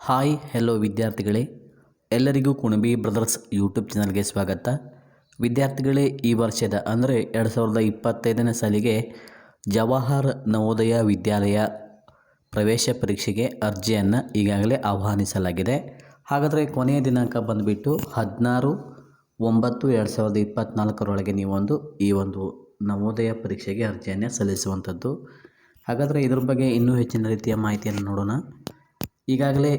Hi hello ವಿದ್ಯಾರ್ಥಿಗಳೇ. ಎಲ್ಲರಿಗೂ Kunbi brothers YouTube ಚಾನಲ್ಗೆ ಸ್ವಾಗತ. ವಿದ್ಯಾರ್ಥಿಗಳೇ, ಈ ವರ್ಷದ ಅಂದರೆ ಎರಡು ಸಾವಿರದ ಇಪ್ಪತ್ತೈದನೇ ಸಾಲಿಗೆ ಜವಾಹರ್ ನವೋದಯ ವಿದ್ಯಾಲಯ ಪ್ರವೇಶ ಪರೀಕ್ಷೆಗೆ ಅರ್ಜಿಯನ್ನು ಈಗಾಗಲೇ ಆಹ್ವಾನಿಸಲಾಗಿದೆ. ಹಾಗಾದರೆ ಕೊನೆಯ ದಿನಾಂಕ ಬಂದುಬಿಟ್ಟು ಹದಿನಾರು ಒಂಬತ್ತು ಎರಡು ಸಾವಿರದ ಇಪ್ಪತ್ತ್ನಾಲ್ಕರೊಳಗೆ ನೀವೊಂದು ಈ ಒಂದು ನವೋದಯ ಪರೀಕ್ಷೆಗೆ ಅರ್ಜಿಯನ್ನು ಸಲ್ಲಿಸುವಂಥದ್ದು. ಹಾಗಾದರೆ ಇದ್ರ ಬಗ್ಗೆ ಇನ್ನೂ ಹೆಚ್ಚಿನ ರೀತಿಯ ಮಾಹಿತಿಯನ್ನು ನೋಡೋಣ. ಈಗಾಗಲೇ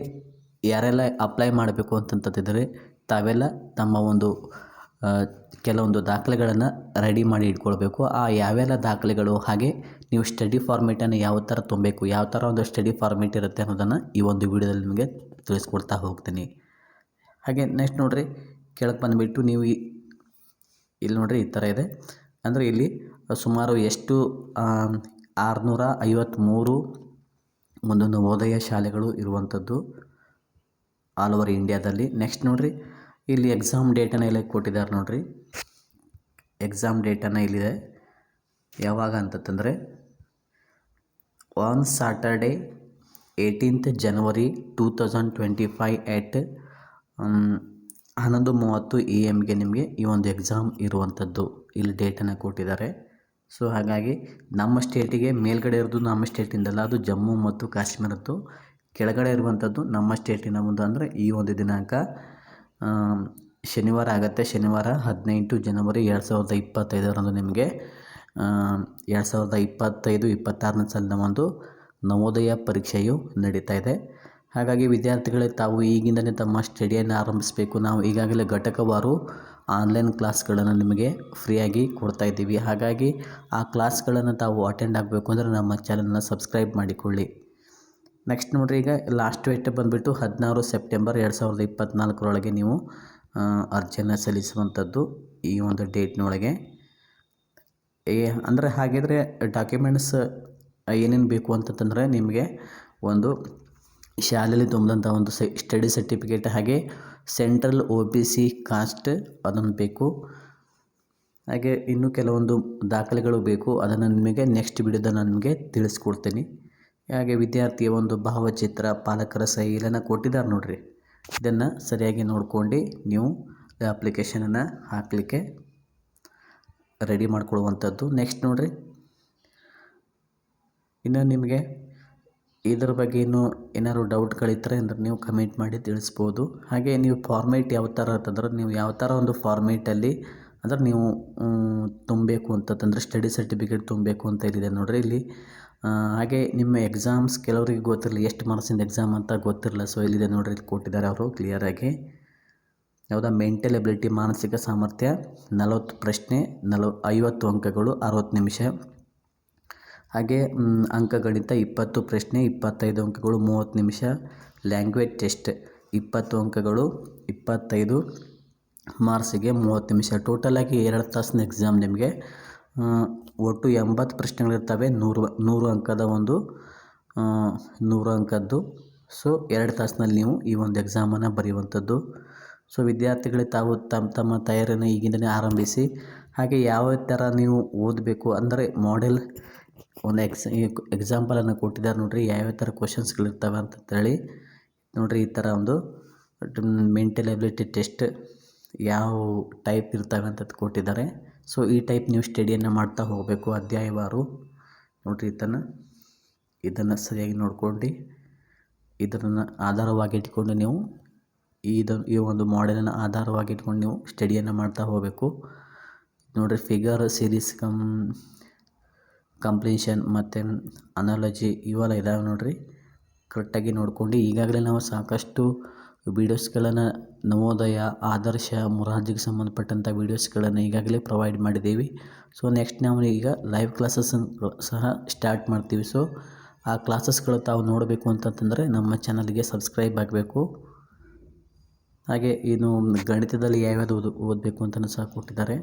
ಯಾರೆಲ್ಲ ಅಪ್ಲೈ ಮಾಡಬೇಕು ಅಂತಂತಿದ್ದಾರೆ ತಾವೆಲ್ಲ ತಮ್ಮ ಒಂದು ಕೆಲವೊಂದು ದಾಖಲೆಗಳನ್ನು ರೆಡಿ ಮಾಡಿ ಇಟ್ಕೊಳ್ಬೇಕು. ಆ ಯಾವೆಲ್ಲ ದಾಖಲೆಗಳು ಹಾಗೆ ನೀವು ಸ್ಟಡಿ ಫಾರ್ಮೇಟನ್ನು ಯಾವ ಥರ ತುಂಬಬೇಕು ಯಾವ ಥರ ಒಂದು ಸ್ಟಡಿ ಫಾರ್ಮೇಟ್ ಇರುತ್ತೆ ಅನ್ನೋದನ್ನು ಈ ಒಂದು ವಿಡಿಯೋದಲ್ಲಿ ನಿಮಗೆ ತಿಳಿಸ್ಕೊಡ್ತಾ ಹೋಗ್ತೀನಿ. ಹಾಗೆ ನೆಕ್ಸ್ಟ್ ನೋಡಿರಿ, ಕೆಳಗೆ ಬಂದುಬಿಟ್ಟು ನೀವು ಇಲ್ಲಿ ನೋಡಿರಿ ಈ ಥರ ಇದೆ. ಅಂದರೆ ಇಲ್ಲಿ ಸುಮಾರು ಎಷ್ಟು ಆರುನೂರ ಐವತ್ತ್ಮೂರು ಒಂದು ನವೋದಯ ಶಾಲೆಗಳು ಇರುವಂಥದ್ದು ಆಲ್ ಓವರ್ ಇಂಡಿಯಾದಲ್ಲಿ ನೆಕ್ಸ್ಟ್ ನೋಡಿರಿ, ಇಲ್ಲಿ ಎಕ್ಸಾಮ್ ಡೇಟನ್ನು ಎಲ್ಲ ಕೊಟ್ಟಿದ್ದಾರೆ ನೋಡಿರಿ. ಎಕ್ಸಾಮ್ ಡೇಟನ್ನು ಇಲ್ಲಿದೆ. ಯಾವಾಗ ಅಂತಂದರೆ on Saturday eighteenth January two thousand twenty five at ಹನ್ನೊಂದು ಮೂವತ್ತು ಎ ಎಮ್ಗೆ ನಿಮಗೆ ಈ ಒಂದು ಎಕ್ಸಾಮ್ ಇರುವಂಥದ್ದು. ಇಲ್ಲಿ ಡೇಟನ್ನು ಕೊಟ್ಟಿದ್ದಾರೆ. ಸೊ ಹಾಗಾಗಿ ನಮ್ಮ ಸ್ಟೇಟಿಗೆ ಮೇಲ್ಗಡೆ ಇರೋದು ನಮ್ಮ ಸ್ಟೇಟಿಂದಲ್ಲ ಅದು ಜಮ್ಮು ಮತ್ತು ಕಾಶ್ಮೀರದ್ದು ಕೆಳಗಡೆ ಇರುವಂಥದ್ದು ನಮ್ಮ ಸ್ಟೇಟಿನ ಒಂದು ಅಂದರೆ ಈ ಒಂದು ದಿನಾಂಕ ಶನಿವಾರ ಆಗುತ್ತೆ. ಶನಿವಾರ ಹದಿನೆಂಟು ಜನವರಿ ಎರಡು ಸಾವಿರದ ಇಪ್ಪತ್ತೈದರಂದು ನಿಮಗೆ ಎರಡು ಸಾವಿರದ ಇಪ್ಪತ್ತೈದು, ಇಪ್ಪತ್ತಾರನೇ ಸಾಲಿನ ಒಂದು ನವೋದಯ ಪರೀಕ್ಷೆಯು ನಡೀತಾ ಇದೆ. ಹಾಗಾಗಿ ವಿದ್ಯಾರ್ಥಿಗಳೇ ತಾವು ಈಗಿಂದಲೇ ತಮ್ಮ ಸ್ಟಡಿಯನ್ನು ಆರಂಭಿಸಬೇಕು. ನಾವು ಈಗಾಗಲೇ ಘಟಕವಾರು ಆನ್ಲೈನ್ ಕ್ಲಾಸ್ಗಳನ್ನು ನಿಮಗೆ ಫ್ರೀಯಾಗಿ ಕೊಡ್ತಾ ಇದ್ದೀವಿ. ಹಾಗಾಗಿ ಆ ಕ್ಲಾಸ್ಗಳನ್ನು ತಾವು ಅಟೆಂಡ್ ಆಗಬೇಕು ಅಂದರೆ ನಮ್ಮ ಚಾನಲ್ನ ಸಬ್ಸ್ಕ್ರೈಬ್ ಮಾಡಿಕೊಳ್ಳಿ. ನೆಕ್ಸ್ಟ್ ನೋಡ್ರಿ, ಈಗ ಲಾಸ್ಟ್ ಡೇಟ್ ಬಂದುಬಿಟ್ಟು ಹದಿನಾರು ಸೆಪ್ಟೆಂಬರ್ ಎರಡು ಸಾವಿರದ ಇಪ್ಪತ್ತ್ನಾಲ್ಕರೊಳಗೆ ನೀವು ಅರ್ಜಿಯನ್ನು ಸಲ್ಲಿಸುವಂಥದ್ದು ಈ ಒಂದು ಡೇಟ್ನೊಳಗೆ ಏ, ಅಂದರೆ ಹಾಗಿದ್ರೆ ಡಾಕ್ಯುಮೆಂಟ್ಸ್ ಏನೇನು ಬೇಕು ಅಂತಂತಂದರೆ ನಿಮಗೆ ಒಂದು ಶಾಲೆಯಲ್ಲಿ ತುಂಬಿದಂಥ ಒಂದು ಸ್ಟಡಿ ಸರ್ಟಿಫಿಕೇಟ್ ಹಾಗೆ central O B C caste ಅದೊಂದು ಬೇಕು. ಹಾಗೆ ಇನ್ನೂ ಕೆಲವೊಂದು ದಾಖಲೆಗಳು ಬೇಕು. ಅದನ್ನು ನಿಮಗೆ ನೆಕ್ಸ್ಟ್ ವಿಡಿಯೋದ ನಾನು ನಿಮಗೆ ತಿಳಿಸ್ಕೊಡ್ತೀನಿ. ಹಾಗೆ ವಿದ್ಯಾರ್ಥಿಯ ಒಂದು ಭಾವಚಿತ್ರ, ಪಾಲಕರ ಸಹಿ ಇಲ್ಲನ್ನು ಕೊಟ್ಟಿದ್ದಾರೆ ನೋಡಿರಿ. ಇದನ್ನು ಸರಿಯಾಗಿ ನೋಡ್ಕೊಂಡು ನೀವು ಅಪ್ಲಿಕೇಶನನ್ನು ಹಾಕಲಿಕ್ಕೆ ರೆಡಿ ಮಾಡ್ಕೊಳ್ಳುವಂಥದ್ದು. ನೆಕ್ಸ್ಟ್ ನೋಡಿರಿ. ಇನ್ನು ನಿಮಗೆ ಇದ್ರ ಬಗ್ಗೆ ಇನ್ನೂ ಏನಾದ್ರು ಡೌಟ್ಗಳಿದ್ದರೆ ಅಂದ್ರೆ ನೀವು ಕಮೆಂಟ್ ಮಾಡಿ ತಿಳಿಸ್ಬೋದು. ಹಾಗೆ ನೀವು ಫಾರ್ಮೇಟ್ ಯಾವ ಥರ ಅಂತಂದ್ರೆ ನೀವು ಯಾವ ಥರ ಒಂದು ಫಾರ್ಮೇಟಲ್ಲಿ ಅಂದ್ರೆ ನೀವು ತುಂಬಬೇಕು ಅಂತಂದರೆ ಸ್ಟಡಿ ಸರ್ಟಿಫಿಕೇಟ್ ತುಂಬಬೇಕು ಅಂತ ಇಲ್ಲಿದೆ ನೋಡಿರಿ ಇಲ್ಲಿ. ಹಾಗೆ ನಿಮ್ಮ ಎಕ್ಸಾಮ್ಸ್ ಕೆಲವರಿಗೆ ಗೊತ್ತಿರಲಿ, ಎಷ್ಟು ಮಾರ್ಕ್ಸಿಂದ ಎಕ್ಸಾಮ್ ಅಂತ ಗೊತ್ತಿರಲ್ಲ ಸೊ ಇಲ್ಲಿದೆ ನೋಡಿರಿ, ಇಲ್ಲಿ ಕೊಟ್ಟಿದ್ದಾರೆ ಅವರು ಕ್ಲಿಯರಾಗಿ ಯಾವುದಾ ಮೆಂಟಲ್ ಎಬಿಲಿಟಿ ಮಾನಸಿಕ ಸಾಮರ್ಥ್ಯ, ನಲವತ್ತು ಪ್ರಶ್ನೆ, ನಲವ, ಐವತ್ತು ಅಂಕಗಳು, ಅರವತ್ತು ನಿಮಿಷ. ಹಾಗೆ ಅಂಕಗಣಿತ ಇಪ್ಪತ್ತು, ಪ್ರಶ್ನೆ ಇಪ್ಪತ್ತೈದು ಅಂಕಗಳು, ಮೂವತ್ತು ನಿಮಿಷ. ಲ್ಯಾಂಗ್ವೇಜ್ ಟೆಸ್ಟ್, ಇಪ್ಪತ್ತು ಅಂಕಗಳು, ಇಪ್ಪತ್ತೈದು ಮಾರ್ಕ್ಸಿಗೆ ಮೂವತ್ತು ನಿಮಿಷ. ಟೋಟಲಾಗಿ ಎರಡು ತಾಸಿನ ಎಕ್ಸಾಮ್ ನಿಮಗೆ. ಒಟ್ಟು ಎಂಬತ್ತು ಪ್ರಶ್ನೆಗಳಿರ್ತವೆ, ನೂರು ನೂರು ಅಂಕದ ಒಂದು ನೂರು ಅಂಕದ್ದು. ಸೊ ಎರಡು ತಾಸಿನಲ್ಲಿ ನೀವು ಈ ಒಂದು ಎಕ್ಸಾಮನ್ನು ಬರೆಯುವಂಥದ್ದು. ಸೊ ವಿದ್ಯಾರ್ಥಿಗಳೇ ತಾವು ತಮ್ಮ ತಮ್ಮ ತಯಾರಿಯನ್ನು ಈಗಿಂದಲೇ ಆರಂಭಿಸಿ, ಹಾಗೆ ಯಾವ ಥರ ನೀವು ಓದಬೇಕು ಅಂದರೆ ಮಾಡೆಲ್ ಒಂದು ಎಕ್ಸ್ ಎಕ್ಸಾಂಪಲನ್ನು ಕೊಟ್ಟಿದ್ದಾರೆ ನೋಡ್ರಿ, ಯಾವ್ಯಾವ ಥರ ಕ್ವಶನ್ಸ್ಗಳಿರ್ತವೆ ಅಂತಂತೇಳಿ. ನೋಡಿರಿ, ಈ ಥರ ಒಂದು ಮೆಂಟಲ್ ಎಬಿಲಿಟಿ ಟೆಸ್ಟ್ ಯಾವ ಟೈಪ್ ಇರ್ತವೆ ಅಂತ ಕೊಟ್ಟಿದ್ದಾರೆ. ಸೊ, ಈ ಟೈಪ್ ನೀವು ಸ್ಟಡಿಯನ್ನು ಮಾಡ್ತಾ ಹೋಗಬೇಕು ಅಧ್ಯಾಯವಾರು ನೋಡ್ರಿ, ಇದನ್ನು ಇದನ್ನು ಸರಿಯಾಗಿ ನೋಡ್ಕೊಂಡು, ಇದನ್ನು ಆಧಾರವಾಗಿ ಇಟ್ಕೊಂಡು ನೀವು ಇದು, ಈ ಒಂದು ಮಾಡೆಲನ್ನು ಆಧಾರವಾಗಿ ಇಟ್ಕೊಂಡು ನೀವು ಸ್ಟಡಿಯನ್ನು ಮಾಡ್ತಾ ಹೋಗಬೇಕು. ನೋಡಿರಿ ಫಿಗರ್ ಸೀರೀಸ್ ಕಮ್ ಕಂಪ್ಲೀಷನ್ ಮತ್ತು ಅನಾಲಜಿ ಇವೆಲ್ಲ ಇದಾವೆ ನೋಡಿರಿ. ಕರೆಕ್ಟಾಗಿ ನೋಡ್ಕೊಂಡು ಈಗಾಗಲೇ ನಾವು ಸಾಕಷ್ಟು ವೀಡಿಯೋಸ್ಗಳನ್ನು ನವೋದಯ, ಆದರ್ಶ, ಮುರಾರ್ಜಿಗೆ ಸಂಬಂಧಪಟ್ಟಂಥ ವೀಡಿಯೋಸ್ಗಳನ್ನು ಈಗಾಗಲೇ ಪ್ರೊವೈಡ್ ಮಾಡಿದ್ದೀವಿ. ಸೊ ನೆಕ್ಸ್ಟ್ ನಾವು ಈಗ ಲೈವ್ ಕ್ಲಾಸಸ್ ಸಹ ಸ್ಟಾರ್ಟ್ ಮಾಡ್ತೀವಿ. ಸೊ ಆ ಕ್ಲಾಸಸ್ಗಳು ತಾವು ನೋಡಬೇಕು ಅಂತಂತಂದರೆ ನಮ್ಮ ಚಾನಲ್ಗೆ ಸಬ್ಸ್ಕ್ರೈಬ್ ಆಗಬೇಕು. ಹಾಗೆ, ಇನ್ನು ಗಣಿತದಲ್ಲಿ ಯಾವ್ಯಾವುದು ಓದ್, ಓದಬೇಕು ಅಂತಲೂ ಸಹ ಕೊಟ್ಟಿದ್ದಾರೆ.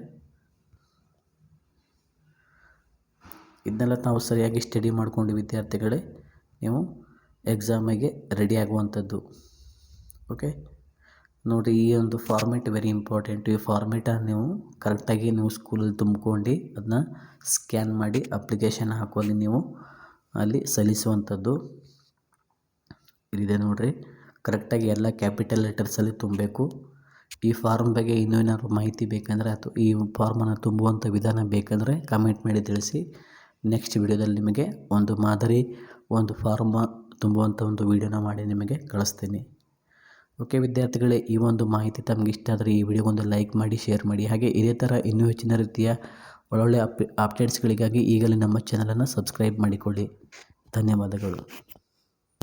ಇದನ್ನೆಲ್ಲ ತಾವು ಸರಿಯಾಗಿ ಸ್ಟಡಿ ಮಾಡಿಕೊಂಡು ವಿದ್ಯಾರ್ಥಿಗಳೇ, ನೀವು ಎಕ್ಸಾಮಿಗೆ ರೆಡಿ ಆಗುವಂಥದ್ದು. ಓಕೆ ನೋಡಿ, ಈ ಒಂದು ಫಾರ್ಮೆಟ್ ವೆರಿ ಇಂಪಾರ್ಟೆಂಟ್ ಈ ಫಾರ್ಮೆಟನ್ನು ನೀವು ಕರೆಕ್ಟಾಗಿ ನೀವು ಸ್ಕೂಲಲ್ಲಿ ತುಂಬ್ಕೊಂಡು ಅದನ್ನ ಸ್ಕ್ಯಾನ್ ಮಾಡಿ ಅಪ್ಲಿಕೇಶನ್ ಹಾಕೋದು ನೀವು ಅಲ್ಲಿ ಸಲ್ಲಿಸುವಂಥದ್ದು. ಇದೆ ನೋಡಿರಿ. ಕರೆಕ್ಟಾಗಿ ಎಲ್ಲ ಕ್ಯಾಪಿಟಲ್ ಲೆಟರ್ಸಲ್ಲಿ ತುಂಬಬೇಕು. ಈ ಫಾರ್ಮ್ ಬಗ್ಗೆ ಇನ್ನೂ ಏನಾದ್ರು ಮಾಹಿತಿ ಬೇಕಂದರೆ ಅಥವಾ ಈ ಫಾರ್ಮನ್ನು ತುಂಬುವಂಥ ವಿಧಾನ ಬೇಕಂದರೆ ಕಮೆಂಟ್ ಮಾಡಿ ತಿಳಿಸಿ. ನೆಕ್ಸ್ಟ್ ವಿಡಿಯೋದಲ್ಲಿ ನಿಮಗೆ ಒಂದು ಮಾದರಿ, ಒಂದು ಫಾರ್ಮ ತುಂಬುವಂಥ ಒಂದು ವಿಡಿಯೋನ ಮಾಡಿ ನಿಮಗೆ ಕಳಿಸ್ತೀನಿ. ಓಕೆ ವಿದ್ಯಾರ್ಥಿಗಳೇ, ಈ ಒಂದು ಮಾಹಿತಿ ತಮಗೆ ಇಷ್ಟ ಆದರೆ ಈ ವಿಡಿಯೋಗೊಂದು ಲೈಕ್ ಮಾಡಿ ಶೇರ್ ಮಾಡಿ. ಹಾಗೆ ಇದೇ ಥರ ಇನ್ನೂ ಹೆಚ್ಚಿನ ರೀತಿಯ ಒಳ್ಳೊಳ್ಳೆ ಅಪ್ ಅಪ್ಡೇಟ್ಸ್ಗಳಿಗಾಗಿ ಈಗಲೇ ನಮ್ಮ ಚಾನಲನ್ನು ಸಬ್ಸ್ಕ್ರೈಬ್ ಮಾಡಿಕೊಳ್ಳಿ. ಧನ್ಯವಾದಗಳು.